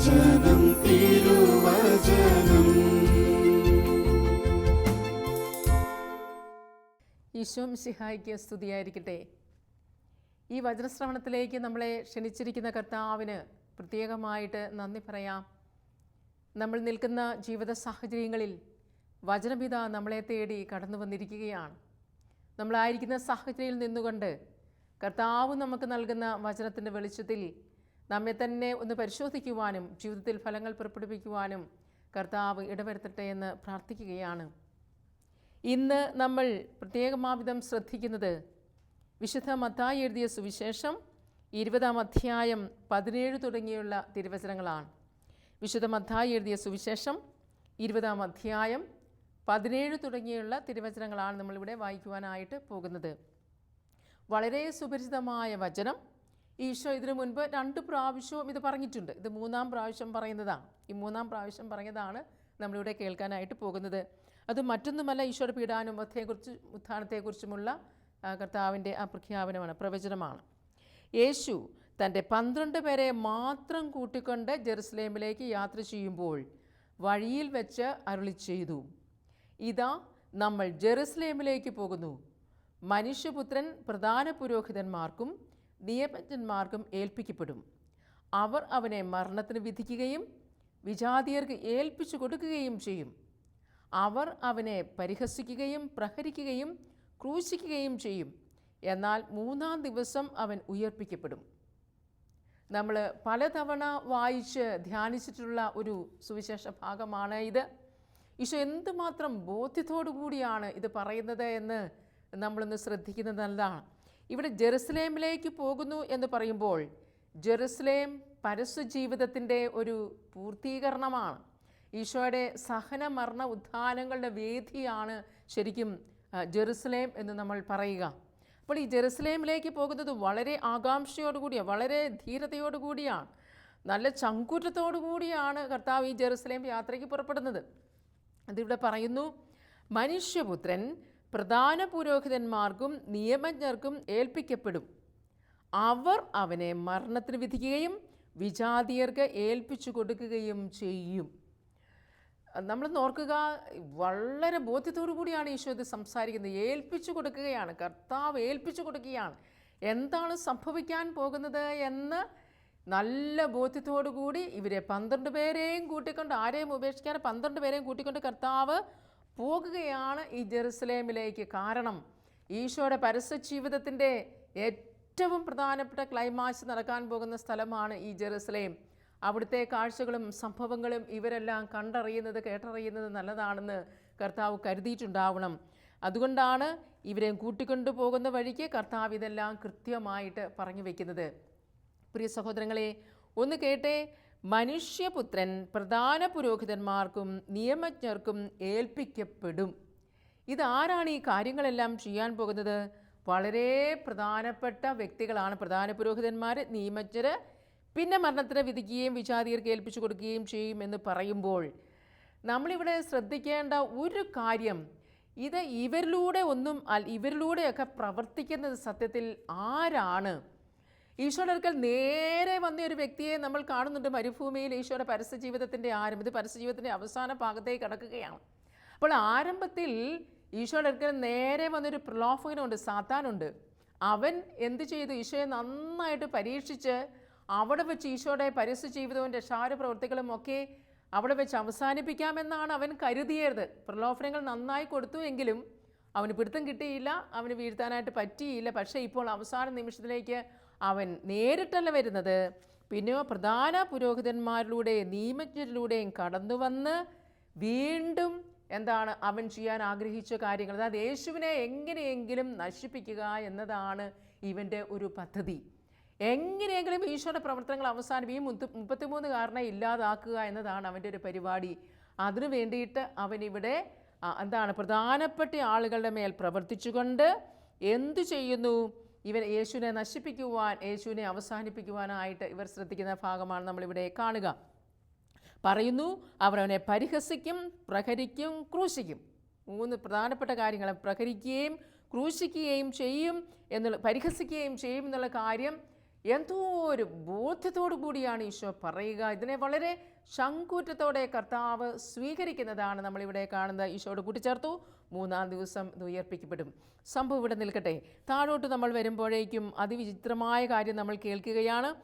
തിരുവചനം തിരുവചനം. ഈശോം സിഹായിക്ക് സ്തുതിയായിരിക്കട്ടെ. ഈ വചനശ്രവണത്തിലേക്ക് നമ്മളെ ക്ഷണിച്ചിരിക്കുന്ന കർത്താവിന് പ്രത്യേകമായിട്ട് നന്ദി പറയാം. നമ്മൾ നിൽക്കുന്ന ജീവിത സാഹചര്യങ്ങളിൽ വചനപിത നമ്മളെ തേടി കടന്നു വന്നിരിക്കുകയാണ്. നമ്മളായിരിക്കുന്ന സാഹചര്യത്തിൽ നിന്നുകൊണ്ട് കർത്താവ് നമുക്ക് നൽകുന്ന വചനത്തിന്റെ വെളിച്ചത്തിൽ നമ്മെ തന്നെ ഒന്ന് പരിശോധിക്കുവാനും ജീവിതത്തിൽ ഫലങ്ങൾ പുറപ്പെടുവിക്കുവാനും കർത്താവ് ഇടവരുത്തട്ടെ എന്ന് പ്രാർത്ഥിക്കുകയാണ്. ഇന്ന് നമ്മൾ പ്രത്യേകമാവിധം ശ്രദ്ധിക്കുന്നത് വിശുദ്ധ മത്തായി എഴുതിയ സുവിശേഷം ഇരുപതാം അധ്യായം പതിനേഴ് തുടങ്ങിയുള്ള തിരുവചനങ്ങളാണ്. വിശുദ്ധ മത്തായി എഴുതിയ സുവിശേഷം ഇരുപതാം അധ്യായം പതിനേഴ് തുടങ്ങിയുള്ള തിരുവചനങ്ങളാണ് നമ്മളിവിടെ വായിക്കുവാനായിട്ട് പോകുന്നത്. വളരെ സുപരിചിതമായ വചനം. ഈശോ ഇതിനു മുൻപ് രണ്ട് പ്രാവശ്യവും ഇത് പറഞ്ഞിട്ടുണ്ട്. ഇത് മൂന്നാം പ്രാവശ്യം പറയുന്നതാണ്. ഈ മൂന്നാം പ്രാവശ്യം പറഞ്ഞതാണ് നമ്മളിവിടെ കേൾക്കാനായിട്ട് പോകുന്നത്. അത് മറ്റൊന്നുമല്ല ഈശോയുടെ പീഡാനുഭവത്തെക്കുറിച്ച് ഉത്ഥാനത്തെക്കുറിച്ചുമുള്ള കർത്താവിന്റെ ആ പ്രഖ്യാപനമാണ് പ്രവചനമാണ്. യേശു തന്റെ പന്ത്രണ്ട് പേരെ മാത്രം കൂട്ടിക്കൊണ്ട് ജെറുസലേമിലേക്ക് യാത്ര ചെയ്യുമ്പോൾ വഴിയിൽ വെച്ച് അരുളി ചെയ്തു. ഇതാ നമ്മൾ ജെറുസലേമിലേക്ക് പോകുന്നു. മനുഷ്യപുത്രൻ പ്രധാന പുരോഹിതന്മാർക്കും നിയമജ്ഞന്മാർക്കും ഏൽപ്പിക്കപ്പെടും. അവർ അവനെ മരണത്തിന് വിധിക്കുകയും വിജാതിയർക്ക് ഏൽപ്പിച്ചു കൊടുക്കുകയും ചെയ്യും. അവർ അവനെ പരിഹസിക്കുകയും പ്രഹരിക്കുകയും ക്രൂശിക്കുകയും ചെയ്യും. എന്നാൽ മൂന്നാം ദിവസം അവൻ ഉയർപ്പിക്കപ്പെടും. നമ്മൾ പലതവണ വായിച്ച് ധ്യാനിച്ചിട്ടുള്ള ഒരു സുവിശേഷ ഭാഗമാണ് ഇത്. ഈശോ എന്തുമാത്രം ബോധ്യത്തോടു കൂടിയാണ് ഇത് പറയുന്നത് എന്ന് നമ്മളൊന്ന് ശ്രദ്ധിക്കുന്നത് നല്ലതാണ്. ഇവിടെ ജെറുസലേമിലേക്ക് പോകുന്നു എന്ന് പറയുമ്പോൾ ജെറുസലേം പരസ്യ ജീവിതത്തിന്റെ ഒരു പൂർത്തീകരണമാണ്. ഈശോയുടെ സഹന മരണ ഉത്ഥാനങ്ങളുടെ വേദിയാണ് ശരിക്കും ജെറുസലേം എന്ന് നമ്മൾ പറയുക. അപ്പോൾ ഈ ജെറുസലേമിലേക്ക് പോകുന്നത് വളരെ ആകാംക്ഷയോടുകൂടിയാണ് വളരെ ധീരതയോടുകൂടിയാണ്. നല്ല ചങ്കൂറ്റത്തോടു കൂടിയാണ് കർത്താവ് ഈ ജെറുസലേം യാത്രയ്ക്ക് പുറപ്പെടുന്നത്. അതിവിടെ പറയുന്നു മനുഷ്യപുത്രൻ പ്രധാന പുരോഹിതന്മാർക്കും നിയമജ്ഞർക്കും ഏൽപ്പിക്കപ്പെടും. അവർ അവനെ മരണത്തിന് വിധിക്കുകയും വിജാതിയർക്ക് ഏൽപ്പിച്ചു കൊടുക്കുകയും ചെയ്യും. നമ്മൾ നോർക്കുക വളരെ ബോധ്യത്തോടു കൂടിയാണ് ഈശോ ഇത് സംസാരിക്കുന്നത്. ഏൽപ്പിച്ചു കൊടുക്കുകയാണ് കർത്താവ് ഏൽപ്പിച്ചു കൊടുക്കുകയാണ്. എന്താണ് സംഭവിക്കാൻ പോകുന്നത് എന്ന് നല്ല ബോധ്യത്തോടു കൂടി ഇവരെ പന്ത്രണ്ട് പേരെയും കൂട്ടിക്കൊണ്ട് ആരെയും ഉപേക്ഷിക്കാതെ പന്ത്രണ്ട് പേരെയും കൂട്ടിക്കൊണ്ട് കർത്താവ് പോകുകയാണ് ഈ ജെറുസലേമിലേക്ക്. കാരണം ഈശോയുടെ പരസ്യ ജീവിതത്തിന്റെ ഏറ്റവും പ്രധാനപ്പെട്ട ക്ലൈമാക്സ് നടക്കാൻ പോകുന്ന സ്ഥലമാണ് ഈ ജെറുസലേം. അവിടുത്തെ കാഴ്ചകളും സംഭവങ്ങളും ഇവരെല്ലാം കണ്ടറിയുന്നത് കേട്ടറിയുന്നത് നല്ലതാണെന്ന് കർത്താവ് കരുതിയിട്ടുണ്ടാവണം. അതുകൊണ്ടാണ് ഇവരെ കൂട്ടിക്കൊണ്ടു പോകുന്ന വഴിക്ക് കർത്താവ് ഇതെല്ലാം കൃത്യമായിട്ട് പറഞ്ഞു വയ്ക്കുന്നത് പ്രിയ സഹോദരങ്ങളെ ഒന്ന് കേട്ടെ മനുഷ്യപുത്രൻ പ്രധാന പുരോഹിതന്മാർക്കും നിയമജ്ഞർക്കും ഏൽപ്പിക്കപ്പെടും. ഇതാരാണ് ഈ കാര്യങ്ങളെല്ലാം ചെയ്യാൻ പോകുന്നത്? വളരെ പ്രധാനപ്പെട്ട വ്യക്തികളാണ്. പ്രധാന പുരോഹിതന്മാർ നിയമജ്ഞർ പിന്നെ മരണത്തിന് വിധിക്കുകയും വിചാതിയർക്ക് ഏൽപ്പിച്ചു കൊടുക്കുകയും ചെയ്യും എന്ന് പറയുമ്പോൾ നമ്മളിവിടെ ശ്രദ്ധിക്കേണ്ട ഒരു കാര്യം ഇത് ഇവരിലൂടെ ഒന്നും ഇവരിലൂടെയൊക്കെ പ്രവർത്തിക്കുന്നത് സത്യത്തിൽ ആരാണ്? ഈശോയുടെ അടുക്കൽ നേരെ വന്ന ഒരു വ്യക്തിയെ നമ്മൾ കാണുന്നുണ്ട്. മരുഭൂമിയിൽ ഈശോയുടെ പരസ്യ ജീവിതത്തിന്റെ ആരംഭം. ഇത് പരസ്യ ജീവിതത്തിന്റെ അവസാന ഭാഗത്തേക്ക് കടക്കുകയാണ്. അപ്പോൾ ആരംഭത്തിൽ ഈശോയുടെ അടുക്കൽ നേരെ വന്നൊരു പ്രലോഭകനുണ്ട് സാത്താനുണ്ട്. അവൻ എന്ത് ചെയ്തു? ഈശോയെ നന്നായിട്ട് പരീക്ഷിച്ച് അവിടെ വെച്ച് ഈശോയുടെ പരസ്യ ജീവിതവും രക്ഷാര പ്രവൃത്തികളും ഒക്കെ അവിടെ വെച്ച് അവസാനിപ്പിക്കാമെന്നാണ് അവൻ കരുതിയത്. പ്രലോഭനങ്ങൾ നന്നായി കൊടുത്തു എങ്കിലും അവന് പിടുത്തം കിട്ടിയില്ല അവന് വീഴ്ത്താനായിട്ട് പറ്റിയില്ല. പക്ഷേ ഇപ്പോൾ അവസാന നിമിഷത്തിലേക്ക് അവൻ നേരിട്ടല്ല വരുന്നത്. പിന്നെ പ്രധാന പുരോഹിതന്മാരിലൂടെ നിയമജ്ഞരിലൂടെയും കടന്നു വന്ന് വീണ്ടും എന്താണ് അവൻ ചെയ്യാൻ ആഗ്രഹിച്ച കാര്യങ്ങൾ. അതായത് യേശുവിനെ എങ്ങനെയെങ്കിലും നശിപ്പിക്കുക എന്നതാണ് ഇവന്റെ ഒരു പദ്ധതി. എങ്ങനെയെങ്കിലും ഈശോയുടെ പ്രവർത്തനങ്ങൾ അവസാനം ഈ മുത്ത് മുപ്പത്തിമൂന്നുകാരനെ ഇല്ലാതാക്കുക എന്നതാണ് അവന്റെ ഒരു പരിപാടി. അതിനു വേണ്ടിയിട്ട് അവനിവിടെ എന്താണ് പ്രധാനപ്പെട്ട ആളുകളുടെ മേൽ പ്രവർത്തിച്ചുകൊണ്ട് എന്തു ചെയ്യുന്നു? ഇവൻ യേശുവിനെ നശിപ്പിക്കുവാൻ യേശുവിനെ അവസാനിപ്പിക്കുവാനായിട്ട് ഇവർ ശ്രദ്ധിക്കുന്ന ഭാഗമാണ് നമ്മളിവിടെ കാണുക. പറയുന്നു അവർ അവനെ പരിഹസിക്കും പ്രഹരിക്കും ക്രൂശിക്കും. മൂന്ന് പ്രധാനപ്പെട്ട കാര്യങ്ങൾ പ്രഹരിക്കുകയും ക്രൂശിക്കുകയും ചെയ്യും എന്നുള്ള പരിഹസിക്കുകയും ചെയ്യും എന്നുള്ള കാര്യം എന്തോ ഒരു ബോധ്യത്തോടു കൂടിയാണ് ഈശോ പറയുക. ഇതിനെ വളരെ ശങ്കൂറ്റത്തോടെ കർത്താവ് സ്വീകരിക്കുന്നതാണ് നമ്മളിവിടെ കാണുന്നത്. ഈശോയോട് കൂട്ടിച്ചേർത്തു. മൂന്നാം ദിവസം ഇത് ഉയർപ്പിക്കപ്പെടും. സംഭവം ഇവിടെ നിൽക്കട്ടെ. താഴോട്ട് നമ്മൾ വരുമ്പോഴേക്കും അതിവിചിത്രമായ കാര്യം നമ്മൾ കേൾക്കുകയാണ്.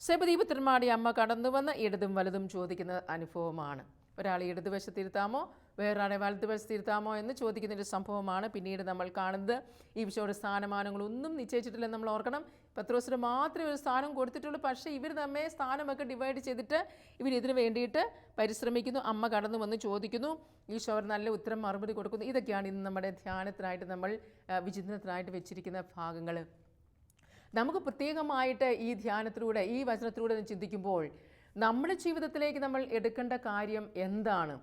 സെബദീപുത്രന്മാരുടെ അമ്മ കടന്നു വന്ന് ഇടതും വലതും ചോദിക്കുന്ന അനുഭവമാണ്. ഒരാൾ ഇടതുവശത്തിരുത്താമോ? വേറൊരാളെ വലതുവശത്തിരുത്താമോ എന്ന് ചോദിക്കുന്ന ഒരു സംഭവമാണ് പിന്നീട് നമ്മൾ കാണുന്നത്. ഈ വിഷയോടെ സ്ഥാനമാനങ്ങളൊന്നും നിശ്ചയിച്ചിട്ടില്ലെന്ന് നമ്മൾ ഓർക്കണം. പത്രോസിന് മാത്രമേ ഒരു സ്ഥാനം കൊടുത്തിട്ടുള്ളൂ. പക്ഷേ ഇവർ തമ്മെ സ്ഥാനമൊക്കെ ഡിവൈഡ് ചെയ്തിട്ട് ഇവർ ഇതിന് വേണ്ടിയിട്ട് പരിശ്രമിക്കുന്നു. അമ്മ കടന്നു വന്ന് ചോദിക്കുന്നു. ഈശോ അവർ നല്ല ഉത്തരം മറുപടി കൊടുക്കുന്നു. ഇതൊക്കെയാണ് ഇന്ന് നമ്മുടെ ധ്യാനത്തിനായിട്ട് നമ്മൾ വിചിന്തനത്തിനായിട്ട് വെച്ചിരിക്കുന്ന ഭാഗങ്ങൾ. നമുക്ക് പ്രത്യേകമായിട്ട് ഈ ധ്യാനത്തിലൂടെ ഈ വചനത്തിലൂടെ ചിന്തിക്കുമ്പോൾ നമ്മുടെ ജീവിതത്തിലേക്ക് നമ്മൾ എടുക്കേണ്ട കാര്യം എന്താണ്?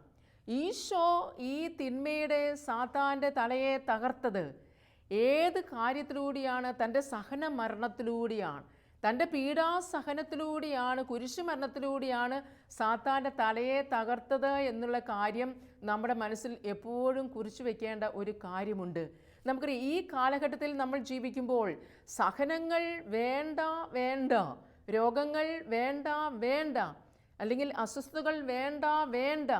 ഈശോ ഈ തിന്മയുടെ സാത്താന്റെ തലയെ തകർത്തത്. ഏത് കാര്യത്തിലൂടെയാണ്? തന്റെ സഹന മരണത്തിലൂടെയാണ് തന്റെ പീഡാസഹനത്തിലൂടെയാണ് കുരിശുമരണത്തിലൂടെയാണ് സാത്താന്റെ തലയെ തകർത്തത് എന്നുള്ള കാര്യം നമ്മുടെ മനസ്സിൽ എപ്പോഴും കുറിച്ചു വയ്ക്കേണ്ട ഒരു കാര്യമുണ്ട്. നമുക്ക് ഈ കാലഘട്ടത്തിൽ നമ്മൾ ജീവിക്കുമ്പോൾ സഹനങ്ങൾ വേണ്ട വേണ്ട രോഗങ്ങൾ വേണ്ട വേണ്ട അല്ലെങ്കിൽ അസ്വസ്ഥതകൾ വേണ്ട വേണ്ട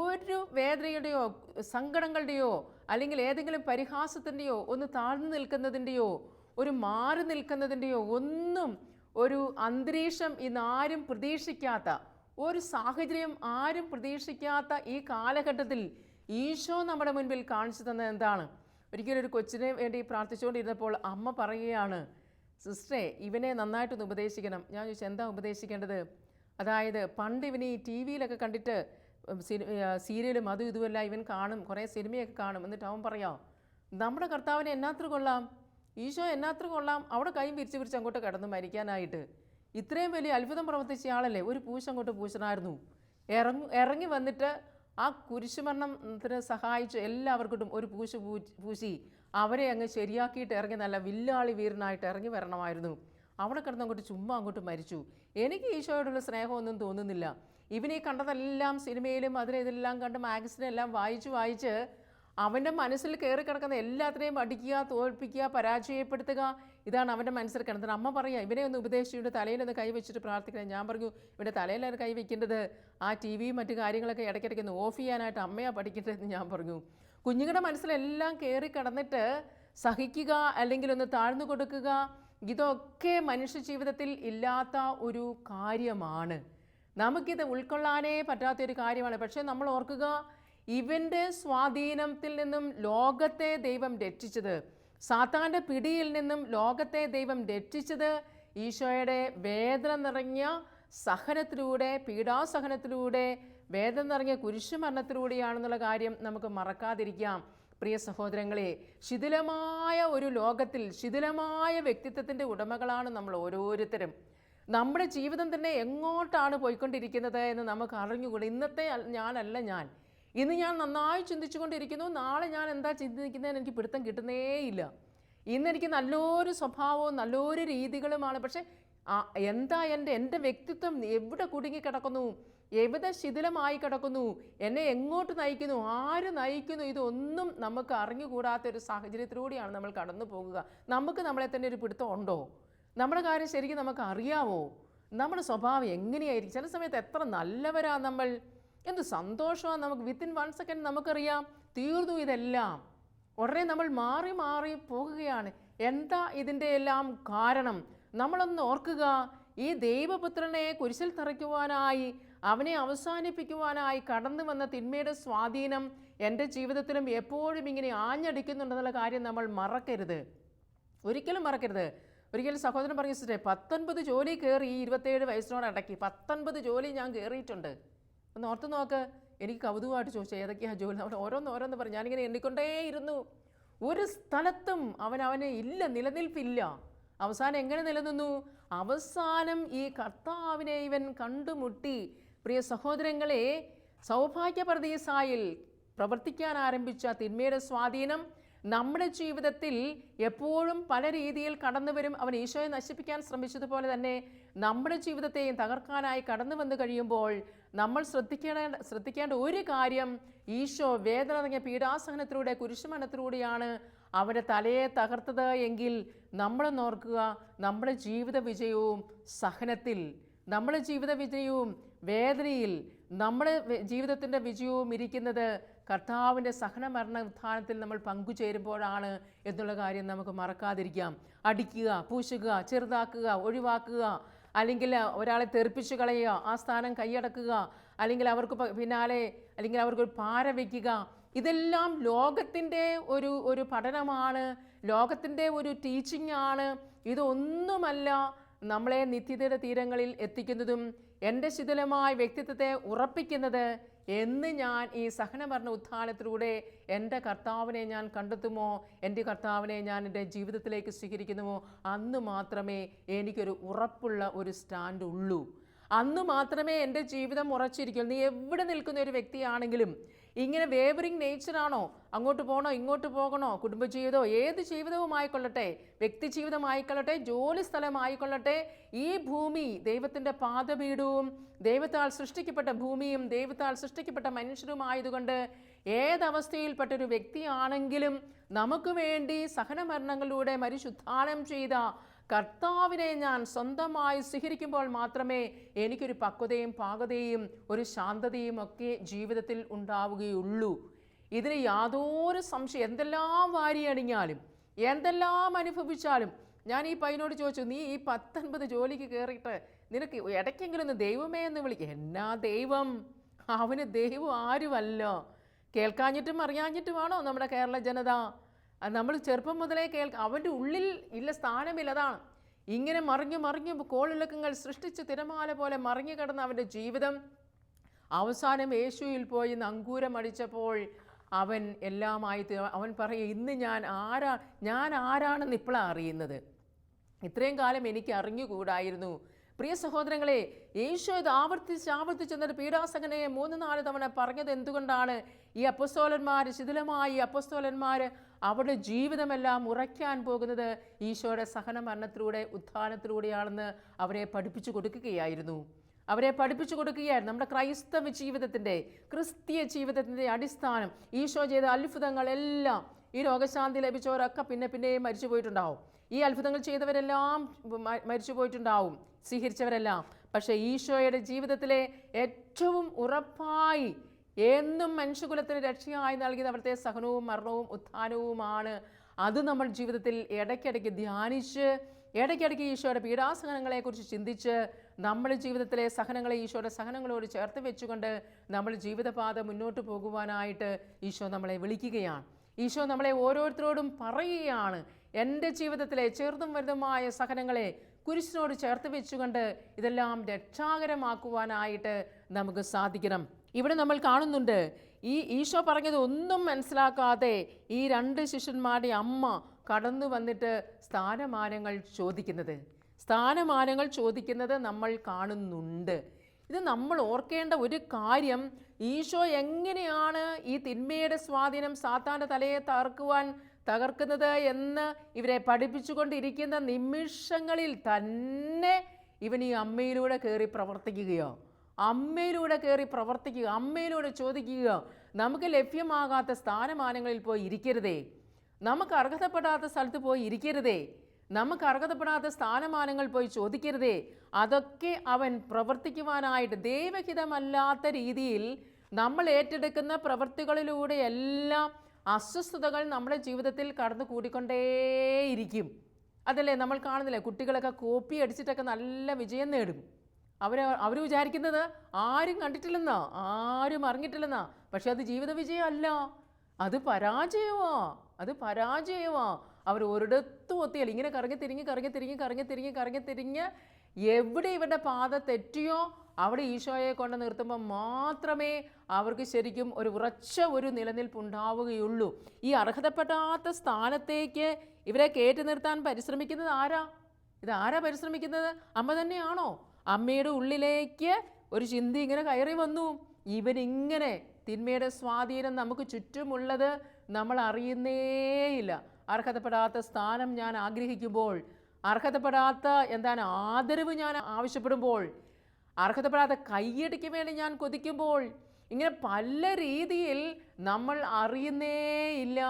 ഒരു വേദനയുടെയോ സങ്കടങ്ങളുടെയോ അല്ലെങ്കിൽ ഏതെങ്കിലും പരിഹാസത്തിന്റെയോ ഒന്ന് താഴ്ന്നു നിൽക്കുന്നതിന്റെയോ ഒരു മാറി നിൽക്കുന്നതിന്റെയോ ഒന്നും ഒരു അന്തരീക്ഷം ഇന്ന് ആരും പ്രതീക്ഷിക്കാത്ത ഒരു സാഹചര്യം ആരും പ്രതീക്ഷിക്കാത്ത ഈ കാലഘട്ടത്തിൽ ഈശോ നമ്മുടെ മുൻപിൽ കാണിച്ചു തന്നത് എന്താണ്? ഒരിക്കലും ഒരു കൊച്ചിനെ വേണ്ടി പ്രാർത്ഥിച്ചുകൊണ്ടിരുന്നപ്പോൾ അമ്മ പറയുകയാണ് സിസ്റ്ററെ ഇവനെ നന്നായിട്ടൊന്ന് ഉപദേശിക്കണം. ഞാൻ ചോദിച്ചു എന്താ ഉപദേശിക്കേണ്ടത്? അതായത് പണ്ട് ഇവനെ ഈ ടി വിയിലൊക്കെ കണ്ടിട്ട് സീരിയലും അതും ഇതുമല്ല ഇവൻ കാണും കുറേ സിനിമയൊക്കെ കാണും. എന്നിട്ട് അവൻ പറയാം നമ്മുടെ കർത്താവിനെ എന്നാത്ര കൊള്ളാം? ഈശോ എന്നാത്ര കൊള്ളാം? അവിടെ കൈ പിരിച്ച് പിരിച്ച് അങ്ങോട്ട് കിടന്നു മരിക്കാനായിട്ട്. ഇത്രയും വലിയ അത്ഭുതം പ്രവർത്തിച്ച ആളല്ലേ? ഒരു പൂശ അങ്ങോട്ട് പൂശനായിരുന്നു ഇറങ്ങി ഇറങ്ങി വന്നിട്ട് ആ കുരിശുമരണത്തിന് സഹായിച്ച് എല്ലാവർക്കും ഒരു പൂശ് പൂശി അവരെ അങ്ങ് ശരിയാക്കിയിട്ട് ഇറങ്ങി നല്ല വില്ലാളി വീരനായിട്ട് ഇറങ്ങി വരണമായിരുന്നു. അവിടെ കിടന്ന് അങ്ങോട്ട് ചുമ്മാ അങ്ങോട്ട് മരിച്ചു. എനിക്ക് ഈശോയോടുള്ള സ്നേഹമൊന്നും തോന്നുന്നില്ല. ഇവനീ കണ്ടതെല്ലാം സിനിമയിലും അതിന് ഇതെല്ലാം കണ്ട് മാഗസിനെല്ലാം വായിച്ച് വായിച്ച് അവന്റെ മനസ്സിൽ കയറി കിടക്കുന്ന എല്ലാത്തിനെയും അടിക്കുക തോൽപ്പിക്കുക പരാജയപ്പെടുത്തുക. ഇതാണ് അവന്റെ മനസ്സിൽ കിടന്നത്. അമ്മ പറയുക ഇവനെ ഒന്ന് ഉപദേശിച്ചുകൊണ്ട് തലയിലൊന്ന് കൈ വെച്ചിട്ട് പ്രാർത്ഥിക്കണം. ഞാൻ പറഞ്ഞു ഇവിടെ തലയിലാണ് കൈവയ്ക്കേണ്ടത് ആ ടി വിയും മറ്റു കാര്യങ്ങളൊക്കെ ഇടയ്ക്കിടയ്ക്ക് ഒന്ന് ഓഫ് ചെയ്യാനായിട്ട് അമ്മയാണ് പഠിക്കേണ്ടതെന്ന് ഞാൻ പറഞ്ഞു. കുഞ്ഞുങ്ങളുടെ മനസ്സിലെല്ലാം കയറി കിടന്നിട്ട് സഹിക്കുക അല്ലെങ്കിൽ ഒന്ന് താഴ്ന്നു കൊടുക്കുക ഇതൊക്കെ മനുഷ്യ ജീവിതത്തിൽ ഇല്ലാത്ത ഒരു കാര്യമാണ്. നമുക്കിത് ഉൾക്കൊള്ളാനേ പറ്റാത്തൊരു കാര്യമാണ്. പക്ഷേ നമ്മൾ ഓർക്കുക ഇവന്റെ സ്വാധീനത്തിൽ നിന്നും ലോകത്തെ ദൈവം രക്ഷിച്ചത് സാത്താന്റെ പിടിയിൽ നിന്നും ലോകത്തെ ദൈവം രക്ഷിച്ചത് ഈശോയുടെ വേദന നിറഞ്ഞ സഹനത്തിലൂടെ പീഡാസഹനത്തിലൂടെ വേദന നിറഞ്ഞ കുരിശുമരണത്തിലൂടെയാണെന്നുള്ള കാര്യം നമുക്ക് മറക്കാതിരിക്കാം. പ്രിയ സഹോദരങ്ങളെ ശിഥിലമായ ഒരു ലോകത്തിൽ ശിഥിലമായ വ്യക്തിത്വത്തിന്റെ ഉടമകളാണ് നമ്മൾ ഓരോരുത്തരും. നമ്മുടെ ജീവിതം തന്നെ എങ്ങോട്ടാണ് പോയിക്കൊണ്ടിരിക്കുന്നത് എന്ന് നമുക്ക് അറിഞ്ഞുകൂടെ? ഇന്നത്തെ ഞാനല്ല ഞാൻ. ഇന്ന് ഞാൻ നന്നായി ചിന്തിച്ചുകൊണ്ടിരിക്കുന്നു. നാളെ ഞാൻ എന്താ ചിന്തിക്കുന്നതെന്ന് എനിക്ക് പിടുത്തം കിട്ടുന്നേയില്ല. ഇന്ന് എനിക്ക് നല്ലൊരു സ്വഭാവവും നല്ലൊരു രീതികളുമാണ്. പക്ഷേ എന്താ എന്റെ എന്റെ വ്യക്തിത്വം എവിടെ കുടുങ്ങി കിടക്കുന്നു? എവിടെ ശിഥിലമായി കിടക്കുന്നു? എന്നെ എങ്ങോട്ട് നയിക്കുന്നു? ആര് നയിക്കുന്നു? ഇതൊന്നും നമുക്ക് അറിഞ്ഞുകൂടാത്ത ഒരു സാഹചര്യത്തിലൂടെയാണ് നമ്മൾ കടന്നു പോകുക നമുക്ക് നമ്മളെ തന്നെ ഒരു പിടുത്തം ഉണ്ടോ? നമ്മുടെ കാര്യം ശരിക്കും നമുക്ക് അറിയാവോ നമ്മുടെ സ്വഭാവം എങ്ങനെയായിരിക്കും? ചില സമയത്ത് എത്ര നല്ലവരാ നമ്മൾ? എന്ത് സന്തോഷമാണ് നമുക്ക്? വിത്തിൻ വൺ സെക്കൻഡ് നമുക്കറിയാം. തീർന്നു ഇതെല്ലാം. ഉടനെ നമ്മൾ മാറി മാറി പോകുകയാണ്. എന്താ ഇതിന്റെ എല്ലാം കാരണം? നമ്മളൊന്ന് ഓർക്കുക. ഈ ദൈവപുത്രനെ കുരിശിൽ തറയ്ക്കുവാനായി അവനെ അവസാനിപ്പിക്കുവാനായി കടന്നു വന്ന തിന്മയുടെ സ്വാധീനം എന്റെ ജീവിതത്തിലും എപ്പോഴും ഇങ്ങനെ ആഞ്ഞടിക്കുന്നുണ്ടെന്നുള്ള കാര്യം നമ്മൾ മറക്കരുത്. ഒരിക്കലും മറക്കരുത്. ഒരിക്കലും സഹോദരൻ പറഞ്ഞു സിസ്റ്ററെ പത്തൊൻപത് ജോലി കയറി ഈ ഇരുപത്തേഴ് വയസ്സിനോട് അടക്കി പത്തൊൻപത് ജോലി ഞാൻ കയറിയിട്ടുണ്ട് ഒന്ന് ഓർത്ത് നോക്ക് എനിക്ക് കൗതുകമായിട്ട് ചോദിച്ചു ഏതൊക്കെയാണ് ജോലി? അവൻ ഓരോന്ന് ഓരോന്ന് പറഞ്ഞു. ഞാനിങ്ങനെ എണ്ണിക്കൊണ്ടേയിരുന്നു. ഒരു സ്ഥലത്തും അവൻ അവനെ ഇല്ല നിലനിൽപ്പില്ല. അവസാനം എങ്ങനെ നിലനിന്നു? അവസാനം ഈ കർത്താവിനെ ഇവൻ കണ്ടുമുട്ടി. പ്രിയ സഹോദരങ്ങളെ സൗഭാഗ്യപ്രദീസായിൽ പ്രവർത്തിക്കാൻ ആരംഭിച്ച തിന്മയുടെ സ്വാധീനം നമ്മുടെ ജീവിതത്തിൽ എപ്പോഴും പല രീതിയിൽ കടന്നു വരും. അവൻ ഈശോയെ നശിപ്പിക്കാൻ ശ്രമിച്ചതുപോലെ തന്നെ നമ്മുടെ ജീവിതത്തെയും തകർക്കാനായി കടന്നു വന്നു കഴിയുമ്പോൾ നമ്മൾ ശ്രദ്ധിക്കേണ്ട ശ്രദ്ധിക്കേണ്ട ഒരു കാര്യം ഈശോ വേദന നിറഞ്ഞ പീഡാസഹനത്തിലൂടെ കുരിശുമരണത്തിലൂടെയാണ് അവന്റെ തലയെ തകർത്തത് എങ്കിൽ നമ്മൾ നോർക്കുക നമ്മുടെ ജീവിത വിജയവും സഹനത്തിൽ നമ്മുടെ ജീവിത വിജയവും വേദനയിൽ നമ്മുടെ ജീവിതത്തിന്റെ വിജയവും ഇരിക്കുന്നത് കർത്താവിന്റെ സഹനമരണ ഉത്ഥാനത്തിൽ നമ്മൾ പങ്കുചേരുമ്പോഴാണ് എന്നുള്ള കാര്യം നമുക്ക് മറക്കാതിരിക്കാം. അടിക്കുക പൂശുക ചെറുതാക്കുക ഒഴിവാക്കുക അല്ലെങ്കിൽ ഒരാളെ തെറിപ്പിച്ച് കളയുക ആ സ്ഥാനം കൈയടക്കുക അല്ലെങ്കിൽ അവർക്ക് പിന്നാലെ അല്ലെങ്കിൽ അവർക്ക് ഒരു പാര വയ്ക്കുക ഇതെല്ലാം ലോകത്തിന്റെ ഒരു ഒരു പഠനമാണ്. ലോകത്തിന്റെ ഒരു ടീച്ചിങ് ആണ് ഇതൊന്നുമല്ല നമ്മളെ നിത്യതയുടെ തീരങ്ങളിൽ എത്തിക്കുന്നതും എന്റെ ശിഥിലമായ വ്യക്തിത്വത്തെ ഉറപ്പിക്കുന്നത് എന്ന് ഞാൻ ഈ സഹനമരണ ഉത്ഥാനത്തിലൂടെ എന്റെ കർത്താവിനെ ഞാൻ കണ്ടെത്തുമോ? എന്റെ കർത്താവിനെ ഞാൻ എന്റെ ജീവിതത്തിലേക്ക് സ്വീകരിക്കുന്നുമോ അന്ന് മാത്രമേ എനിക്കൊരു ഉറപ്പുള്ള ഒരു സ്റ്റാൻഡ് ഉള്ളൂ. അന്ന് മാത്രമേ എന്റെ ജീവിതം ഉറച്ചിരിക്കുള്ളൂ. നീ എവിടെ നിൽക്കുന്ന ഒരു വ്യക്തിയാണെങ്കിലും ഇങ്ങനെ വേവറിങ് നേച്ചറാണോ അങ്ങോട്ട് പോകണോ ഇങ്ങോട്ട് പോകണോ? കുടുംബജീവിതമോ? ഏത് ജീവിതവുമായിക്കൊള്ളട്ടെ? വ്യക്തി ജീവിതമായിക്കൊള്ളട്ടെ? ജോലി സ്ഥലമായിക്കൊള്ളട്ടെ? ഈ ഭൂമി ദൈവത്തിന്റെ പാദപീഠവും ദൈവത്താൽ സൃഷ്ടിക്കപ്പെട്ട ഭൂമിയും ദൈവത്താൽ സൃഷ്ടിക്കപ്പെട്ട മനുഷ്യരുമായതുകൊണ്ട് ഏതവസ്ഥയിൽപ്പെട്ടൊരു വ്യക്തിയാണെങ്കിലും നമുക്ക് വേണ്ടി സഹനമരണങ്ങളിലൂടെ മരിശുദ്ധാനം ചെയ്ത കർത്താവിനെ ഞാൻ സ്വന്തമായി സ്വീകരിക്കുമ്പോൾ മാത്രമേ എനിക്കൊരു പക്വതയും പാകതയും ഒരു ശാന്തതയും ഒക്കെ ജീവിതത്തിൽ ഉണ്ടാവുകയുള്ളൂ. ഇതിന് യാതൊരു സംശയം എന്തെല്ലാം വാരിയണിഞ്ഞാലും എന്തെല്ലാം അനുഭവിച്ചാലും ഞാൻ ഈ പയ്യനോട് ചോദിച്ചു നീ ഈ പത്തൊൻപത് ജോലിക്ക് കയറിയിട്ട് നിനക്ക് ഇടയ്ക്കെങ്കിലും ഒന്ന് ദൈവമേ എന്ന് വിളിക്കുക എന്നാ ദൈവം? അവന് ദൈവം ആരുമല്ലോ? കേൾക്കാഞ്ഞിട്ടും അറിയാഞ്ഞിട്ടുമാണോ നമ്മുടെ കേരള ജനത? നമ്മൾ ചെറുപ്പം മുതലേ കേൾക്ക അവന്റെ ഉള്ളിൽ ഇല്ല സ്ഥാനമില്ലതാണ് ഇങ്ങനെ മറിഞ്ഞു മറിഞ്ഞു കോളിളക്കങ്ങൾ സൃഷ്ടിച്ച് തിരമാല പോലെ മറിഞ്ഞു കിടന്ന അവന്റെ ജീവിതം. അവസാനം യേശുവിൽ പോയി നങ്കൂരം അടിച്ചപ്പോൾ അവൻ എല്ലാമായി അവൻ പറയും ഇന്ന് ഞാൻ ആരാ ഞാൻ ആരാണെന്ന് ഇപ്പോഴാണ് അറിയുന്നത്. ഇത്രയും കാലം എനിക്ക് അറിഞ്ഞുകൂടായിരുന്നു. പ്രിയ സഹോദരങ്ങളെ യേശു ഇത് ആവർത്തിച്ച് ആവർത്തിച്ച് എന്നിട്ട് പീഡാസകനെ മൂന്ന് നാല് തവണ പറഞ്ഞത് എന്തുകൊണ്ടാണ്? ഈ അപ്പസ്തോലന്മാർ ശിഥിലമായി അപ്പസ്തോലന്മാർ അവരുടെ ജീവിതമെല്ലാം ഉറയ്ക്കാൻ പോകുന്നത് ഈശോയുടെ സഹന മരണത്തിലൂടെ ഉത്ഥാനത്തിലൂടെയാണെന്ന് അവരെ പഠിപ്പിച്ചു കൊടുക്കുകയായിരുന്നു. അവരെ പഠിപ്പിച്ചു കൊടുക്കുകയായിരുന്നു. നമ്മുടെ ക്രൈസ്തവ ജീവിതത്തിന്റെ ക്രിസ്തീയ ജീവിതത്തിന്റെ അടിസ്ഥാനം ഈശോ ചെയ്ത അത്ഭുതങ്ങളെല്ലാം ഈ രോഗശാന്തി ലഭിച്ചവരൊക്കെ പിന്നെ പിന്നെയും മരിച്ചു പോയിട്ടുണ്ടാവും ഈ അത്ഭുതങ്ങൾ ചെയ്തവരെല്ലാം മരിച്ചു പോയിട്ടുണ്ടാവും സ്വീകരിച്ചവരെല്ലാം. പക്ഷേ ഈശോയുടെ ജീവിതത്തിലെ ഏറ്റവും ഉറപ്പായി എന്നും മനുഷ്യകുലത്തിന് രക്ഷയായി നൽകിയത് അവിടുത്തെ സഹനവും മരണവും ഉത്ഥാനവുമാണ്. അത് നമ്മൾ ജീവിതത്തിൽ ഇടയ്ക്കിടയ്ക്ക് ധ്യാനിച്ച് ഇടയ്ക്കിടയ്ക്ക് ഈശോയുടെ പീഡാസഹനങ്ങളെക്കുറിച്ച് ചിന്തിച്ച് നമ്മുടെ ജീവിതത്തിലെ സഹനങ്ങളെ ഈശോയുടെ സഹനങ്ങളോട് ചേർത്ത് വെച്ചുകൊണ്ട് നമ്മൾ ജീവിതപാത മുന്നോട്ട് പോകുവാനായിട്ട് ഈശോ നമ്മളെ വിളിക്കുകയാണ്. ഈശോ നമ്മളെ ഓരോരുത്തരോടും പറയുകയാണ്. എന്റെ ജീവിതത്തിലെ ചെറുതും വലുതുമായ സഹനങ്ങളെ കുരിശിനോട് ചേർത്ത് വെച്ചുകൊണ്ട് ഇതെല്ലാം രക്ഷാകരമാക്കുവാനായിട്ട് നമുക്ക് സാധിക്കണം. ഇവിടെ നമ്മൾ കാണുന്നുണ്ട് ഈ ഈശോ പറഞ്ഞത് ഒന്നും മനസ്സിലാക്കാതെ ഈ രണ്ട് ശിഷ്യന്മാരുടെ അമ്മ കടന്നു വന്നിട്ട് സ്ഥാനമാനങ്ങൾ ചോദിക്കുന്നത്. സ്ഥാനമാനങ്ങൾ ചോദിക്കുന്നത് നമ്മൾ കാണുന്നുണ്ട്. ഇത് നമ്മൾ ഓർക്കേണ്ട ഒരു കാര്യം ഈശോ എങ്ങനെയാണ് ഈ തിന്മയുടെ സ്വാധീനം സാത്താന്റെ തലയെ തകർക്കുവാൻ തകർക്കുന്നത് എന്ന് ഇവരെ പഠിപ്പിച്ചുകൊണ്ടിരിക്കുന്ന നിമിഷങ്ങളിൽ തന്നെ ഇവൻ ഈ അമ്മയിലൂടെ കയറി പ്രവർത്തിക്കുകയോ അമ്മയിലൂടെ കയറി പ്രവർത്തിക്കുക അമ്മയിലൂടെ ചോദിക്കുക നമുക്ക് ലഭ്യമാകാത്ത സ്ഥാനമാനങ്ങളിൽ പോയി ഇരിക്കരുതേ. നമുക്ക് അർഹതപ്പെടാത്ത സ്ഥലത്ത് പോയി ഇരിക്കരുതേ. നമുക്ക് അർഹതപ്പെടാത്ത സ്ഥാനമാനങ്ങൾ പോയി ചോദിക്കരുതേ. അതൊക്കെ അവൻ പ്രവർത്തിക്കുവാനായിട്ട് ദൈവഹിതമല്ലാത്ത രീതിയിൽ നമ്മൾ ഏറ്റെടുക്കുന്ന പ്രവൃത്തികളിലൂടെയെല്ലാം അസ്വസ്ഥതകൾ നമ്മുടെ ജീവിതത്തിൽ കടന്നു കൂടിക്കൊണ്ടേയിരിക്കും അതല്ലേ നമ്മൾ കാണുന്നില്ലേ? കുട്ടികളൊക്കെ കോപ്പി അടിച്ചിട്ടൊക്കെ നല്ല വിജയം നേടും. അവർ അവർ വിചാരിക്കുന്നത് ആരും കണ്ടിട്ടില്ലെന്നാ ആരും അറിഞ്ഞിട്ടില്ലെന്നാ. പക്ഷെ അത് ജീവിത വിജയമല്ല. അത് പരാജയമാ അത് പരാജയമാ അവർ ഒരിടത്തും ഒത്തിയല്ല ഇങ്ങനെ കറങ്ങി തിരിഞ്ഞ് കറങ്ങി തിരിഞ്ഞ് കറങ്ങി തിരിഞ്ഞ് കറങ്ങി തിരിഞ്ഞ് എവിടെ ഇവരുടെ പാത തെറ്റിയോ അവിടെ ഈശോയെ കൊണ്ട് നിർത്തുമ്പോൾ മാത്രമേ അവർക്ക് ശരിക്കും ഒരു ഉറച്ച ഒരു നിലനിൽപ്പ് ഉണ്ടാവുകയുള്ളൂ ഈ അർഹതപ്പെടാത്ത സ്ഥാനത്തേക്ക് ഇവരെ കയറ്റി നിർത്താൻ പരിശ്രമിക്കുന്നത് ആരാ? ഇത് ആരാ പരിശ്രമിക്കുന്നത്? അമ്മ തന്നെയാണോ? അമ്മയുടെ ഉള്ളിലേക്ക് ഒരു ചിന്തി ഇങ്ങനെ കയറി വന്നു. ഇവനിങ്ങനെ തിന്മയുടെ സ്വാധീനം നമുക്ക് ചുറ്റുമുള്ളത് നമ്മൾ അറിയുന്നേയില്ല. അർഹതപ്പെടാത്ത സ്ഥാനം ഞാൻ ആഗ്രഹിക്കുമ്പോൾ അർഹതപ്പെടാത്ത എന്താണ് ആദരവ് ഞാൻ ആവശ്യപ്പെടുമ്പോൾ അർഹതപ്പെടാത്ത കയ്യടിക്ക് വേണ്ടി ഞാൻ കൊതിക്കുമ്പോൾ ഇങ്ങനെ പല രീതിയിൽ നമ്മൾ അറിയുന്നേ ഇല്ല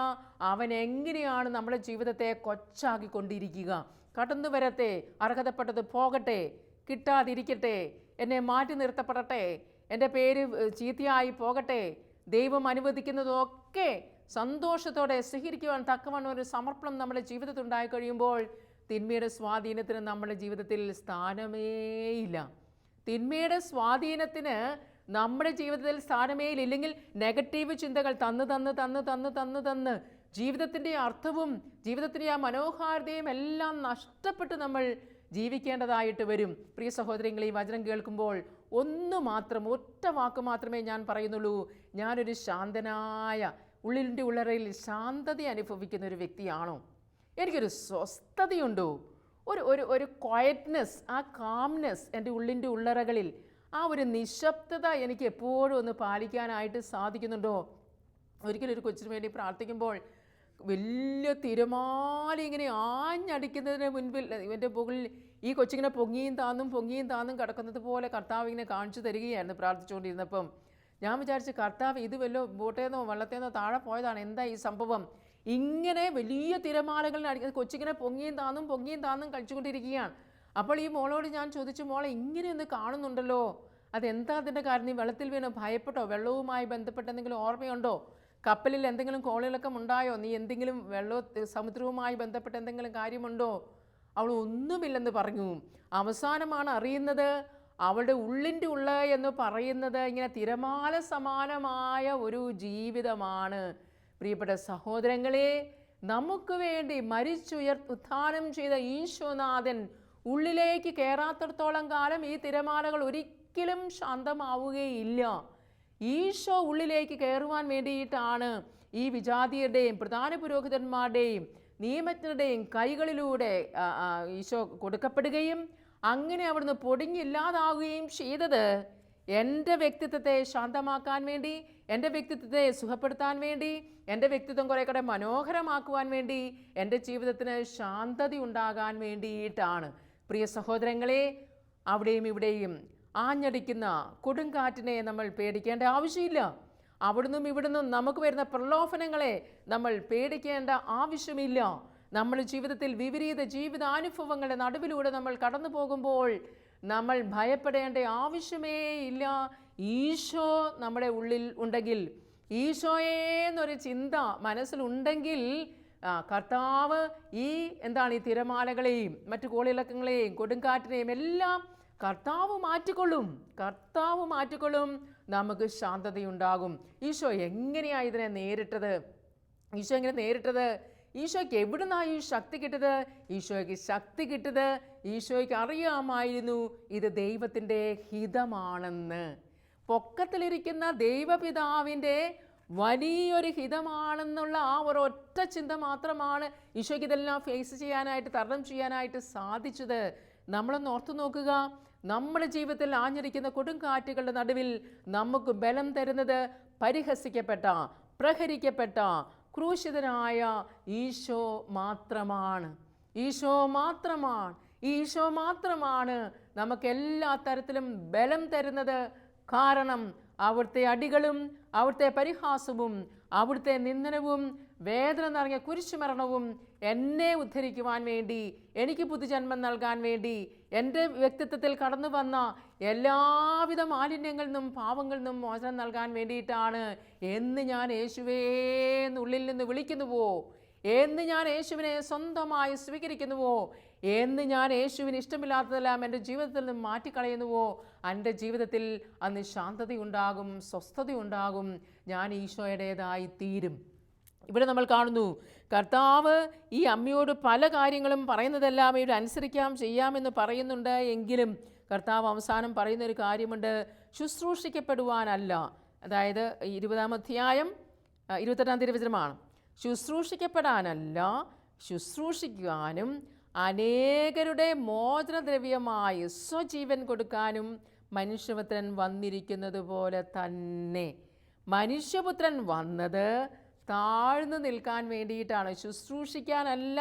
അവൻ എങ്ങനെയാണ് നമ്മുടെ ജീവിതത്തെ കൊച്ചാക്കിക്കൊണ്ടിരിക്കുക. കടന്നു വരട്ടെ അർഹതപ്പെട്ടത് പോകട്ടെ കിട്ടാതിരിക്കട്ടെ എന്നെ മാറ്റി നിർത്തപ്പെടട്ടെ എന്റെ പേര് ചീത്തയായി പോകട്ടെ ദൈവം അനുവദിക്കുന്നതൊക്കെ സന്തോഷത്തോടെ സ്വീകരിക്കുവാൻ തക്കവണ്ണം ഒരു സമർപ്പണം നമ്മുടെ ജീവിതത്തിൽ ഉണ്ടായി കഴിയുമ്പോൾ തിന്മയുടെ സ്വാധീനത്തിന് നമ്മുടെ ജീവിതത്തിൽ സ്ഥാനമേയില്ല. തിന്മയുടെ സ്വാധീനത്തിന് നമ്മുടെ ജീവിതത്തിൽ സ്ഥാനമേ ഇല്ലെങ്കിൽ നെഗറ്റീവ് ചിന്തകൾ തന്ന് തന്ന് തന്ന് തന്ന് തന്ന് തന്ന് ജീവിതത്തിന്റെ അർത്ഥവും ജീവിതത്തിന്റെ ആ മനോഹാരിതയും എല്ലാം നഷ്ടപ്പെട്ട് നമ്മൾ ജീവിക്കേണ്ടതായിട്ട് വരും. പ്രിയ സഹോദരങ്ങൾ ഈ വചനം കേൾക്കുമ്പോൾ ഒന്ന് മാത്രം ഒറ്റ വാക്ക് മാത്രമേ ഞാൻ പറയുന്നുള്ളൂ. ഞാനൊരു ശാന്തനായ ഉള്ളിന്റെ ഉള്ളറയിൽ ശാന്തത അനുഭവിക്കുന്ന ഒരു വ്യക്തിയാണോ? എനിക്കൊരു സ്വസ്ഥതയുണ്ടോ? ഒരു ഒരു ഒരു ക്വയറ്റ്നെസ് ആ കാംനെസ് എന്റെ ഉള്ളിന്റെ ഉള്ളറകളിൽ ആ ഒരു നിശബ്ദത എനിക്ക് എപ്പോഴും ഒന്ന് പാലിക്കാനായിട്ട് സാധിക്കുന്നുണ്ടോ? ഒരിക്കലും ഒരു കൊച്ചിന് വേണ്ടി പ്രാർത്ഥിക്കുമ്പോൾ വലിയ തിരമാല ഇങ്ങനെ ആഞ്ഞടിക്കുന്നതിന് മുൻപിൽ ഇവന്റെ മുകളിൽ ഈ കൊച്ചിങ്ങനെ പൊങ്ങിയും താന്നും പൊങ്ങിയും താന്നും കിടക്കുന്നത് പോലെ കർത്താവ് ഇങ്ങനെ കാണിച്ചു തരികയായിരുന്നു പ്രാർത്ഥിച്ചുകൊണ്ടിരുന്നപ്പം. ഞാൻ വിചാരിച്ചു കർത്താവ് ഇത് വല്ലോ ബോട്ടേന്നോ വള്ളത്തേന്നോ താഴെ പോയതാണ്. എന്താ ഈ സംഭവം? ഇങ്ങനെ വലിയ തിരമാലകളിൽ അടി കൊച്ചിങ്ങനെ പൊങ്ങിയും താന്നും പൊങ്ങിയും താന്നും കഴിച്ചുകൊണ്ടിരിക്കുകയാണ് അപ്പോൾ ഈ മോളോട് ഞാൻ ചോദിച്ചു മോളെ ഇങ്ങനെയൊന്ന് കാണുന്നുണ്ടല്ലോ. അതെന്താ അതിന്റെ കാരണം? നീ വെള്ളത്തിൽ വീണ്. ഭയപ്പെട്ടോ? വെള്ളവുമായി ബന്ധപ്പെട്ട എന്തെങ്കിലും ഓർമ്മയുണ്ടോ? കപ്പലിൽ എന്തെങ്കിലും കോളിളക്കം ഉണ്ടായോ? നീ എന്തെങ്കിലും വെള്ളോ സമുദ്രവുമായി ബന്ധപ്പെട്ട എന്തെങ്കിലും കാര്യമുണ്ടോ? അവൾ ഒന്നുമില്ലെന്ന് പറഞ്ഞു. അവസാനമാണ് അറിയുന്നത്. അവളുടെ ഉള്ളിന്റെ ഉള്ള എന്ന് പറയുന്നത് ഇങ്ങനെ തിരമാല സമാനമായ ഒരു ജീവിതമാണ്. പ്രിയപ്പെട്ട സഹോദരങ്ങളെ നമുക്ക് വേണ്ടി മരിച്ചുയർ ഉത്ഥാനം ചെയ്ത ഈശോനാഥൻ ഉള്ളിലേക്ക് കയറാത്തിടത്തോളം കാലം ഈ തിരമാലകൾ ഒരിക്കലും ശാന്തമാവുകയില്ല. ഈശോ ഉള്ളിലേക്ക് കയറുവാൻ വേണ്ടിയിട്ടാണ് ഈ വിജാതിയരുടെയും പ്രധാന പുരോഹിതന്മാരുടെയും നിയമജ്ഞരുടെയും കൈകളിലൂടെ ഈശോ കൊടുക്കപ്പെടുകയും അങ്ങനെ അവിടുന്ന് പൊടിഞ്ഞില്ലാതാവുകയും ചെയ്തത് എന്റെ വ്യക്തിത്വത്തെ ശാന്തമാക്കാൻ വേണ്ടി എന്റെ വ്യക്തിത്വത്തെ സുഖപ്പെടുത്താൻ വേണ്ടി എന്റെ വ്യക്തിത്വം കുറേ കൂടെ മനോഹരമാക്കുവാൻ വേണ്ടി എന്റെ ജീവിതത്തിന് ശാന്തത ഉണ്ടാകാൻ വേണ്ടിയിട്ടാണ്. പ്രിയ സഹോദരങ്ങളെ അവിടെയും ഇവിടെയും ആഞ്ഞടിക്കുന്ന കൊടുങ്കാറ്റിനെ നമ്മൾ പേടിക്കേണ്ട ആവശ്യമില്ല. അവിടുന്നും ഇവിടുന്നും നമുക്ക് വരുന്ന പ്രലോഭനങ്ങളെ നമ്മൾ പേടിക്കേണ്ട ആവശ്യമില്ല. നമ്മൾ ജീവിതത്തിൽ വിപരീത ജീവിതാനുഭവങ്ങളുടെ നടുവിലൂടെ നമ്മൾ കടന്നു പോകുമ്പോൾ നമ്മൾ ഭയപ്പെടേണ്ട ആവശ്യമേ ഇല്ല. ഈശോ നമ്മുടെ ഉള്ളിൽ ഉണ്ടെങ്കിൽ ഈശോയെ എന്നൊരു ചിന്ത മനസ്സിലുണ്ടെങ്കിൽ കർത്താവ് ഈ എന്താണ് ഈ തിരമാലകളെയും മറ്റു കോളിളക്കങ്ങളെയും കൊടുങ്കാറ്റിനെയും എല്ലാം കർത്താവ് മാറ്റിക്കൊള്ളും. കർത്താവ് മാറ്റിക്കൊള്ളും. നമുക്ക് ശാന്തതയുണ്ടാകും. ഈശോ എങ്ങനെയാണ് ഇതിനെ നേരിട്ടത്? ഈശോ എങ്ങനെ നേരിട്ടത്? ഈശോയ്ക്ക് എവിടുന്നാണ് ഈ ശക്തി കിട്ടത് ഈശോയ്ക്ക് ശക്തി കിട്ടത് ഈശോയ്ക്ക് അറിയാമായിരുന്നു ഇത് ദൈവത്തിന്റെ ഹിതമാണെന്ന്. പൊക്കത്തിലിരിക്കുന്ന ദൈവപിതാവിന്റെ വലിയൊരു ഹിതമാണെന്നുള്ള ആ ഒരു ഒറ്റ ചിന്ത മാത്രമാണ് ഈശോയ്ക്ക് ഇതെല്ലാം ഫേസ് ചെയ്യാനായിട്ട് തരണം ചെയ്യാനായിട്ട് സാധിച്ചത്. നമ്മളൊന്ന് ഓർത്തു നോക്കുക. നമ്മുടെ ജീവിതത്തിൽ ആഞ്ഞിരിക്കുന്ന കൊടുങ്കാറ്റുകളുടെ നടുവിൽ നമുക്ക് ബലം തരുന്നത് പരിഹസിക്കപ്പെട്ട പ്രഹരിക്കപ്പെട്ട ക്രൂശിതനായ ഈശോ മാത്രമാണ്. ഈശോ മാത്രമാണ്. ഈശോ മാത്രമാണ് നമുക്ക് എല്ലാ തരത്തിലും ബലം തരുന്നത്. കാരണം അവിടുത്തെ അടികളും അവിടുത്തെ പരിഹാസവും അവിടുത്തെ നിന്ദനവും വേദന നിറഞ്ഞ കുരിശുമരണവും എന്നെ ഉദ്ധരിക്കുവാൻ വേണ്ടി എനിക്ക് പുതുജന്മം നൽകാൻ വേണ്ടി എന്റെ വ്യക്തിത്വത്തിൽ കടന്നു വന്ന എല്ലാവിധ മാലിന്യങ്ങളിൽ നിന്നും പാവങ്ങളിൽ നിന്നും മോചനം നൽകാൻ വേണ്ടിയിട്ടാണ്. എന്ന് ഞാൻ യേശുവേ എന്നുള്ളിൽ നിന്ന് വിളിക്കുന്നുവോ? എന്ന് ഞാൻ യേശുവിനെ സ്വന്തമായി സ്വീകരിക്കുന്നുവോ? എന്ന് ഞാൻ യേശുവിന് ഇഷ്ടമില്ലാത്തതെല്ലാം എന്റെ ജീവിതത്തിൽ നിന്ന് മാറ്റിക്കളയുന്നുവോ? എന്റെ ജീവിതത്തിൽ അന്ന് ശാന്തതയുണ്ടാകും സ്വസ്ഥതയുണ്ടാകും. ഞാൻ ഈശോയുടേതായി തീരും. ഇവിടെ നമ്മൾ കാണുന്നു കർത്താവ് ഈ അമ്മയോട് പല കാര്യങ്ങളും പറയുന്നതെല്ലാം ഇവിടെ അനുസരിക്കാം ചെയ്യാമെന്ന് പറയുന്നുണ്ട് എങ്കിലും കർത്താവ് അവസാനം പറയുന്നൊരു കാര്യമുണ്ട് ശുശ്രൂഷിക്കപ്പെടുവാനല്ല. അതായത് ഇരുപതാം അധ്യായം ഇരുപത്തെട്ടാം തിരുവചനമാണ്. ശുശ്രൂഷിക്കപ്പെടാനല്ല ശുശ്രൂഷിക്കുവാനും അനേകരുടെ മോചനദ്രവ്യമായി സ്വജീവൻ കൊടുക്കാനും മനുഷ്യപുത്രൻ വന്നിരിക്കുന്നത് പോലെ തന്നെ. മനുഷ്യപുത്രൻ വന്നത് താഴ്ന്നു നിൽക്കാൻ വേണ്ടിയിട്ടാണ്. ശുശ്രൂഷിക്കാനല്ല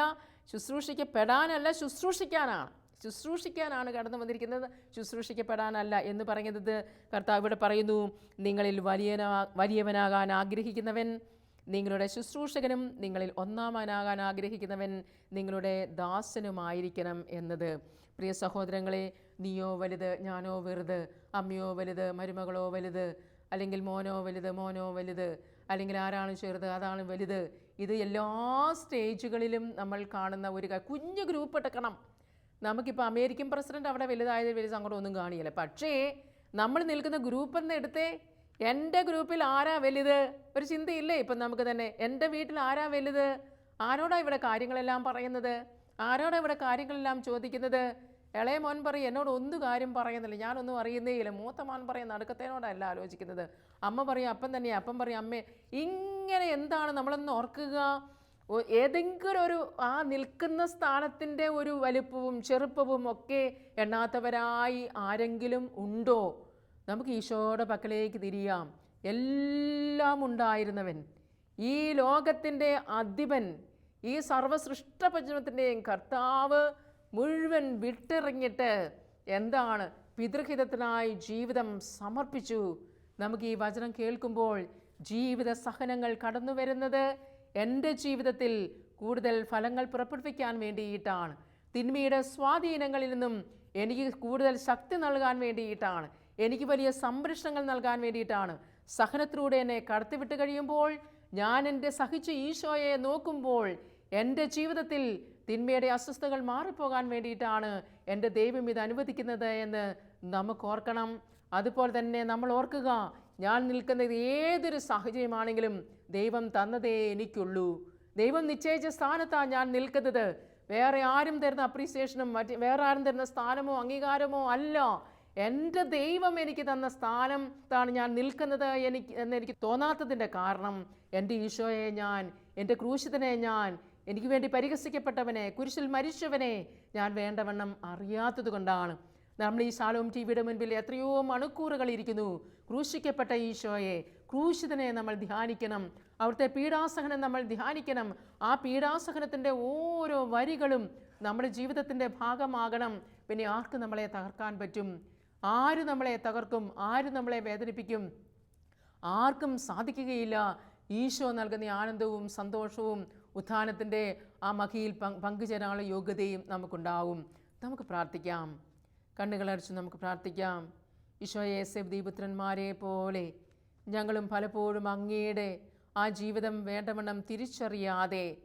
ശുശ്രൂഷിക്കപ്പെടാനല്ല ശുശ്രൂഷിക്കാനാണ്. ശുശ്രൂഷിക്കാനാണ് കടന്നു വന്നിരിക്കുന്നത്. ശുശ്രൂഷിക്കപ്പെടാനല്ല എന്ന് പറയുന്നത് കർത്താവ് ഇവിടെ പറയുന്നു. നിങ്ങളിൽ വലിയനാ വലിയവനാകാൻ ആഗ്രഹിക്കുന്നവൻ നിങ്ങളുടെ ശുശ്രൂഷകനും നിങ്ങളിൽ ഒന്നാമനാകാൻ ആഗ്രഹിക്കുന്നവൻ നിങ്ങളുടെ ദാസനുമായിരിക്കണം എന്നത്. പ്രിയ സഹോദരങ്ങളെ നീയോ വലുത് ഞാനോ വെറുത് അമ്മയോ വലുത് മരുമകളോ വലുത് അല്ലെങ്കിൽ മോനോ വലുത് മോനോ വലുത് അല്ലെങ്കിൽ ആരാണ് ചെറുത് അതാണ് വലുത്. ഇത് എല്ലാ സ്റ്റേജുകളിലും നമ്മൾ കാണുന്ന ഒരു കുഞ്ഞു ഗ്രൂപ്പ് എടുക്കണം. നമുക്കിപ്പോൾ അമേരിക്കൻ പ്രസിഡന്റ് അവിടെ വലുതായത് വലിയ സങ്കടമൊന്നും കാണിയില്ല പക്ഷേ നമ്മൾ നിൽക്കുന്ന ഗ്രൂപ്പ് എന്ന് എടുത്തേ എന്റെ ഗ്രൂപ്പിൽ ആരാ വലുത്? ഒരു ചിന്തയില്ലേ? ഇപ്പം നമുക്ക് തന്നെ എന്റെ വീട്ടിൽ ആരാ വലുത്? ആരോടാ ഇവിടെ കാര്യങ്ങളെല്ലാം പറയുന്നത്? ആരോടാ ഇവിടെ കാര്യങ്ങളെല്ലാം ചോദിക്കുന്നത്? ഇളയ മോൻ പറയും എന്നോട് ഒന്നും കാര്യം പറയുന്നില്ല. ഞാനൊന്നും അറിയുന്നേ ഇല്ല. മൂത്ത മോൻ പറയും നടുക്കത്തേനോടല്ല ആലോചിക്കുന്നത്. അമ്മ പറയും അപ്പം തന്നെ അപ്പം പറയും അമ്മേ ഇങ്ങനെ എന്താണ് നമ്മളൊന്ന് ഓർക്കുക? ഏതെങ്കിലും ഒരു ആ നിൽക്കുന്ന സ്ഥാനത്തിന്റെ ഒരു വലുപ്പവും ചെറുപ്പവും ഒക്കെ എണ്ണാത്തവരായി ആരെങ്കിലും ഉണ്ടോ? നമുക്ക് ഈശോയുടെ പക്കലേക്ക് തിരിയാം. എല്ലാം ഉണ്ടായിരുന്നവൻ. ഈ ലോകത്തിന്റെ അധിപൻ ഈ സർവസൃഷ്ടപഞ്ചമത്തിന്റെയും കർത്താവ് മുഴുവൻ വിട്ടിറങ്ങിയിട്ട് എന്താണ്? പിതൃഹിതത്തിനായി ജീവിതം സമർപ്പിച്ചു. നമുക്ക് ഈ വചനം കേൾക്കുമ്പോൾ ജീവിത സഹനങ്ങൾ കടന്നു വരുന്നത് എന്റെ ജീവിതത്തിൽ കൂടുതൽ ഫലങ്ങൾ പുറപ്പെടുവിക്കാൻ വേണ്ടിയിട്ടാണ്. തിന്മയുടെ സ്വാധീനങ്ങളിൽ നിന്നും എനിക്ക് കൂടുതൽ ശക്തി നൽകാൻ വേണ്ടിയിട്ടാണ്. എനിക്ക് വലിയ സംരക്ഷണങ്ങൾ നൽകാൻ വേണ്ടിയിട്ടാണ്. സഹനത്തിലൂടെ എന്നെ കടത്തിവിട്ട് കഴിയുമ്പോൾ ഞാൻ എന്റെ സഹിച്ച ഈശോയെ നോക്കുമ്പോൾ എന്റെ ജീവിതത്തിൽ തിന്മയുടെ അസ്വസ്ഥതകൾ മാറിപ്പോകാൻ വേണ്ടിയിട്ടാണ് എന്റെ ദൈവം ഇത് അനുവദിക്കുന്നത് എന്ന് നമുക്ക് ഓർക്കണം. അതുപോലെ തന്നെ നമ്മൾ ഓർക്കുക ഞാൻ നിൽക്കുന്നത് ഏതൊരു സാഹചര്യമാണെങ്കിലും ദൈവം തന്നതേ എനിക്കുള്ളൂ. ദൈവം നിശ്ചയിച്ച സ്ഥാനത്താണ് ഞാൻ നിൽക്കുന്നത്. വേറെ ആരും തരുന്ന അപ്രീസിയേഷനും മറ്റ് വേറെ ആരും തരുന്ന സ്ഥാനമോ അംഗീകാരമോ അല്ല. എന്റെ ദൈവം എനിക്ക് തന്ന സ്ഥാനം താണ് ഞാൻ നിൽക്കുന്നത് എനിക്ക് എന്ന് എനിക്ക് തോന്നാത്തതിന്റെ കാരണം എന്റെ ഈശോയെ ഞാൻ എന്റെ ക്രൂശിതനെ ഞാൻ എനിക്ക് വേണ്ടി പരിഹസിക്കപ്പെട്ടവനെ കുരിശിൽ മരിച്ചവനെ ഞാൻ വേണ്ടവണ്ണം അറിയാത്തത് കൊണ്ടാണ്. നമ്മൾ ഈ ശാലോം ടി വിയുടെ മുൻപിൽ എത്രയോ മണിക്കൂറുകൾ ഇരിക്കുന്നു. ക്രൂശിക്കപ്പെട്ട ഈശോയെ ക്രൂശിതനെ നമ്മൾ ധ്യാനിക്കണം. അവിടുത്തെ പീഡാസഹനം നമ്മൾ ധ്യാനിക്കണം. ആ പീഡാസഹനത്തിന്റെ ഓരോ വരികളും നമ്മുടെ ജീവിതത്തിന്റെ ഭാഗമാകണം. പിന്നെ ആർക്ക് നമ്മളെ തകർക്കാൻ പറ്റും? ആര് നമ്മളെ തകർക്കും? ആര് നമ്മളെ വേദനിപ്പിക്കും? ആർക്കും സാധിക്കുകയില്ല. ഈശോ നൽകുന്ന ആനന്ദവും സന്തോഷവും ഉത്ഥാനത്തിന്റെ ആ മഹിയിൽ പങ്ക് പങ്കുചേരാനുള്ള യോഗ്യതയും നമുക്കുണ്ടാവും. നമുക്ക് പ്രാർത്ഥിക്കാം. കണ്ണുകളടച്ച് നമുക്ക് പ്രാർത്ഥിക്കാം. ഈശോയെ സെബ്ദീപുത്രന്മാരെ പോലെ ഞങ്ങളും പലപ്പോഴും അങ്ങയുടെ ആ ജീവിതം വേണ്ടവണ്ണം തിരിച്ചറിയാതെ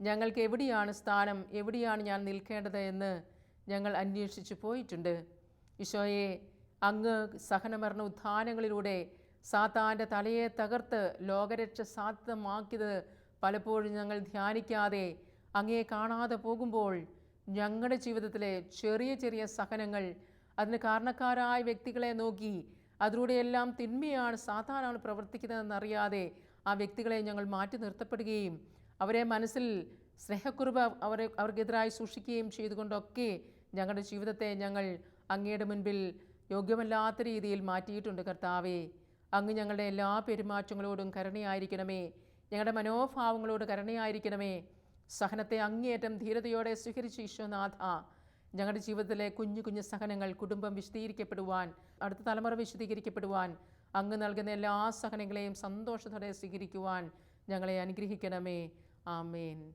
ഞങ്ങൾക്ക് എവിടെയാണ് സ്ഥാനം? എവിടെയാണ് ഞാൻ നിൽക്കേണ്ടത് എന്ന് ഞങ്ങൾ അന്വേഷിച്ചു പോയിട്ടുണ്ട്. ഈശോയെ അങ്ങ് സഹനമരണ ഉത്ഥാനങ്ങളിലൂടെ സാത്താന്റെ തലയെ തകർത്ത് ലോകരക്ഷ സാധ്യമാക്കിയത് പലപ്പോഴും ഞങ്ങൾ ധ്യാനിക്കാതെ അങ്ങയെ കാണാതെ പോകുമ്പോൾ ഞങ്ങളുടെ ജീവിതത്തിലെ ചെറിയ ചെറിയ സഹനങ്ങൾ അതിന് കാരണക്കാരായ വ്യക്തികളെ നോക്കി അതിലൂടെയെല്ലാം തിന്മയാണ് സാത്താനാണ് പ്രവർത്തിക്കുന്നതെന്നറിയാതെ ആ വ്യക്തികളെ ഞങ്ങൾ മാറ്റി നിർത്തപ്പെടുകയും അവരെ മനസ്സിൽ സ്നേഹക്കുറിവ് അവരെ അവർക്കെതിരായി സൂക്ഷിക്കുകയും ചെയ്തുകൊണ്ടൊക്കെ ഞങ്ങളുടെ ജീവിതത്തെ ഞങ്ങൾ അങ്ങയുടെ മുൻപിൽ യോഗ്യമല്ലാത്ത രീതിയിൽ മാറ്റിയിട്ടുണ്ട് കർത്താവേ. അങ്ങ് ഞങ്ങളുടെ എല്ലാ പെരുമാറ്റങ്ങളോടും കരുണയായിരിക്കണമേ. ഞങ്ങളുടെ മനോഭാവങ്ങളോട് കരുണയായിരിക്കണമേ. സഹനത്തെ അങ്ങേയറ്റം ധീരതയോടെ സ്വീകരിച്ച ഈശ്വനാഥ ഞങ്ങളുടെ ജീവിതത്തിലെ കുഞ്ഞു കുഞ്ഞു സഹനങ്ങൾ കുടുംബം വിശദീകരിക്കപ്പെടുവാൻ അടുത്ത തലമുറ വിശദീകരിക്കപ്പെടുവാൻ അങ്ങ് നൽകുന്ന എല്ലാ സഹനങ്ങളെയും സന്തോഷത്തോടെ സ്വീകരിക്കുവാൻ ഞങ്ങളെ അനുഗ്രഹിക്കണമേ. ആമേൻ.